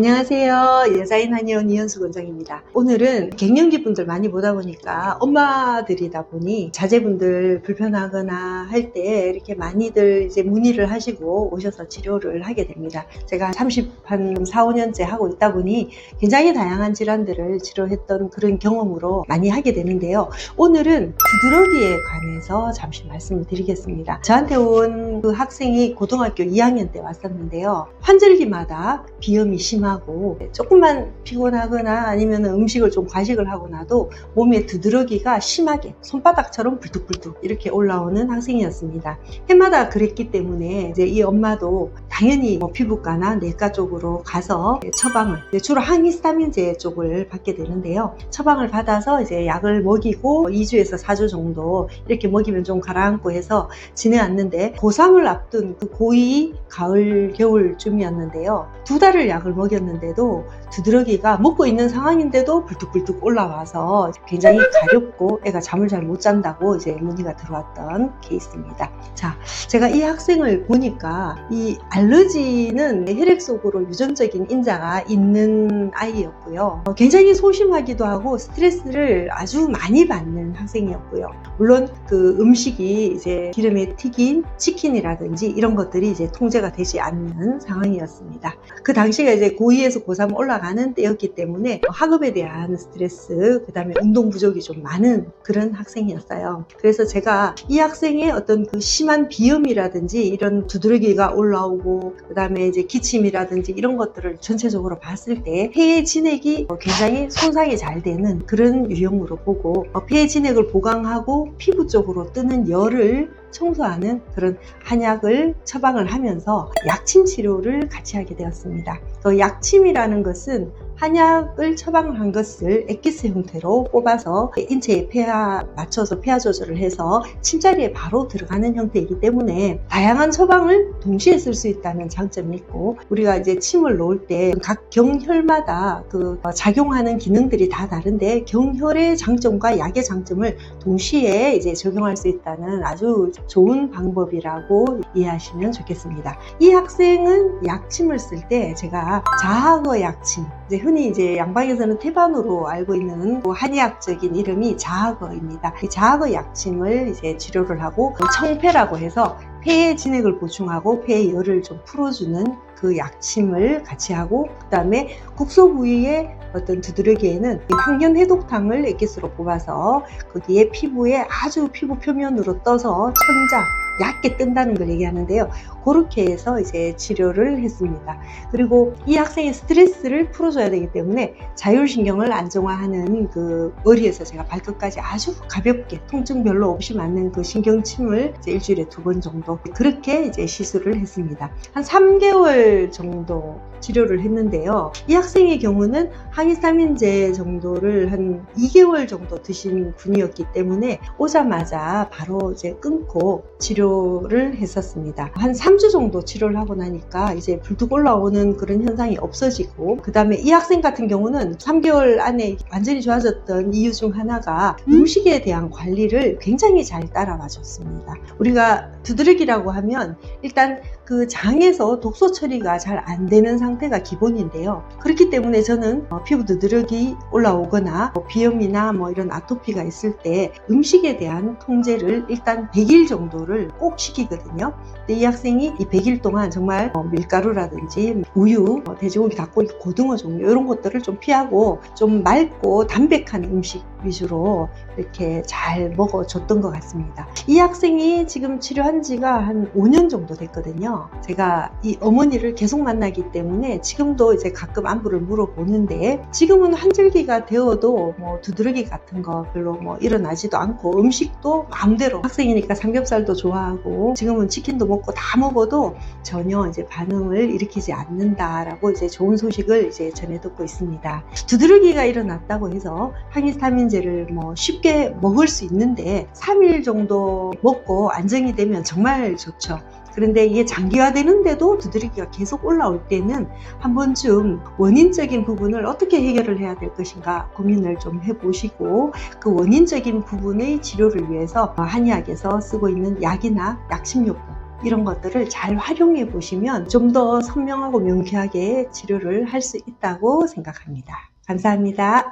안녕하세요. 여자인 한의원 이현수 원장입니다. 오늘은 갱년기 분들 많이 보다 보니까 엄마들이다 보니 자제분들 불편하거나 할 때 이렇게 많이들 이제 문의를 하시고 오셔서 치료를 하게 됩니다. 제가 30, 한 4, 5년째 하고 있다 보니 굉장히 다양한 질환들을 치료했던 그런 경험으로 많이 하게 되는데요. 오늘은 두드러기에 관해서 잠시 말씀을 드리겠습니다. 저한테 온 그 학생이 고등학교 2학년 때 왔었는데요. 환절기마다 비염이 심 하고 조금만 피곤하거나 아니면 음식을 좀 과식을 하고 나도 몸에 두드러기가 심하게 손바닥처럼 불뚝불뚝 이렇게 올라오는 학생이었습니다. 해마다 그랬기 때문에 이제 이 엄마도 당연히 뭐 피부과나 내과 쪽으로 가서 처방을 주로 항히스타민제 쪽을 받게 되는데요. 처방을 받아서 이제 약을 먹이고 2주에서 4주 정도 이렇게 먹이면 좀 가라앉고 해서 지내왔는데 고3을 앞둔 그 고2 가을 겨울쯤이었는데요. 두 달을 약을 먹였는데도 두드러기가 먹고 있는 상황인데도 불뚝불뚝 올라와서 굉장히 가렵고 애가 잠을 잘 못 잔다고 이제 문의가 들어왔던 케이스입니다. 자, 제가 이 학생을 보니까 이 알러지는 혈액 속으로 유전적인 인자가 있는 아이였고요. 어, 굉장히 소심하기도 하고 스트레스를 아주 많이 받는 학생이었고요. 물론 그 음식이 이제 기름에 튀긴 치킨이라든지 이런 것들이 이제 통제가 되지 않는 상황이었습니다. 그 당시가 이제 고2에서 고3 올라가는 때였기 때문에 학업에 대한 스트레스, 그 다음에 운동 부족이 좀 많은 그런 학생이었어요. 그래서 제가 이 학생의 어떤 그 심한 비염 이라든지 이런 두드러기가 올라오고, 그 다음에 이제 기침이라든지 이런 것들을 전체적으로 봤을 때 폐의 진액이 굉장히 손상이 잘 되는 그런 유형으로 보고 어, 폐의 진액을 보강하고 피부 쪽으로 뜨는 열을 청소하는 그런 한약을 처방을 하면서 약침 치료를 같이 하게 되었습니다. 그 약침이라는 것은 한약을 처방을 한 것을 액기스 형태로 뽑아서 인체의 폐하 맞춰서 폐하 조절을 해서 침자리에 바로 들어가는 형태이기 때문에 다양한 처방을 동시에 쓸 수 있다는 장점이 있고 우리가 이제 침을 놓을 때 각 경혈마다 그 작용하는 기능들이 다 다른데 경혈의 장점과 약의 장점을 동시에 이제 적용할 수 있다는 아주 좋은 방법이라고 이해하시면 좋겠습니다. 이 학생은 약침을 쓸 때 제가 자학어 약침 이제 흔히 이제 양방에서는 태반으로 알고 있는 그 한의학적인 이름이 자학어입니다. 이 자학어 약침을 이제 치료를 하고 청패라고 해서 폐의 진액을 보충하고 폐의 열을 좀 풀어주는 그 약침을 같이 하고 그 다음에 국소 부위에 어떤 두드러기에는 황년 해독탕을 액기스로 뽑아서 거기에 피부에 아주 피부 표면으로 떠서 천자 얇게 뜬다는 걸 얘기하는데요. 그렇게 해서 이제 치료를 했습니다. 그리고 이 학생의 스트레스를 풀어줘야 되기 때문에 자율신경을 안정화하는 그 머리에서 제가 발끝까지 아주 가볍게 통증 별로 없이 맞는 그 신경침을 일주일에 두 번 정도 그렇게 이제 시술을 했습니다. 한 3개월 정도 치료를 했는데요. 이 학생의 경우는 항히스타민제 정도를 한 2개월 정도 드신 분이었기 때문에 오자마자 바로 이제 끊고 치료를 했었습니다. 한 3주 정도 치료를 하고 나니까 이제 불뚝 올라오는 그런 현상이 없어지고 그 다음에 이 학생 같은 경우는 3개월 안에 완전히 좋아졌던 이유 중 하나가 음식에 대한 관리를 굉장히 잘 따라와 줬습니다. 우리가 두드러기라고 하면 일단 그 장에서 독소 처리가 잘 안 되는 상태가 기본인데요. 그렇기 때문에 저는 어, 피부 두드러기 올라오거나 뭐 비염이나 뭐 이런 아토피가 있을 때 음식에 대한 통제를 일단 100일 정도를 꼭 시키거든요. 근데 이 학생이 이 100일 동안 정말 뭐 밀가루라든지 우유, 뭐 돼지고기, 닭고기, 고등어 종류 이런 것들을 좀 피하고 좀 맑고 담백한 음식 위주로 이렇게 잘 먹어줬던 것 같습니다. 이 학생이 지금 치료한 지가 한 5년 정도 됐거든요. 제가 이 어머니를 계속 만나기 때문에 지금도 이제 가끔 안부를 물어보는데 지금은 환절기가 되어도 뭐 두드러기 같은 거 별로 뭐 일어나지도 않고 음식도 마음대로 학생이니까 삼겹살도 좋아하고 지금은 치킨도 먹고 다 먹어도 전혀 이제 반응을 일으키지 않는다라고 이제 좋은 소식을 이제 전해 듣고 있습니다. 두드러기가 일어났다고 해서 항히스타민제를 뭐 쉽게 먹을 수 있는데 3일 정도 먹고 안정이 되면 정말 좋죠. 그런데 이게 장기화되는데도 두드러기가 계속 올라올 때는 한 번쯤 원인적인 부분을 어떻게 해결을 해야 될 것인가 고민을 좀 해보시고 그 원인적인 부분의 치료를 위해서 한의학에서 쓰고 있는 약이나 약침요법 이런 것들을 잘 활용해 보시면 좀 더 선명하고 명쾌하게 치료를 할 수 있다고 생각합니다. 감사합니다.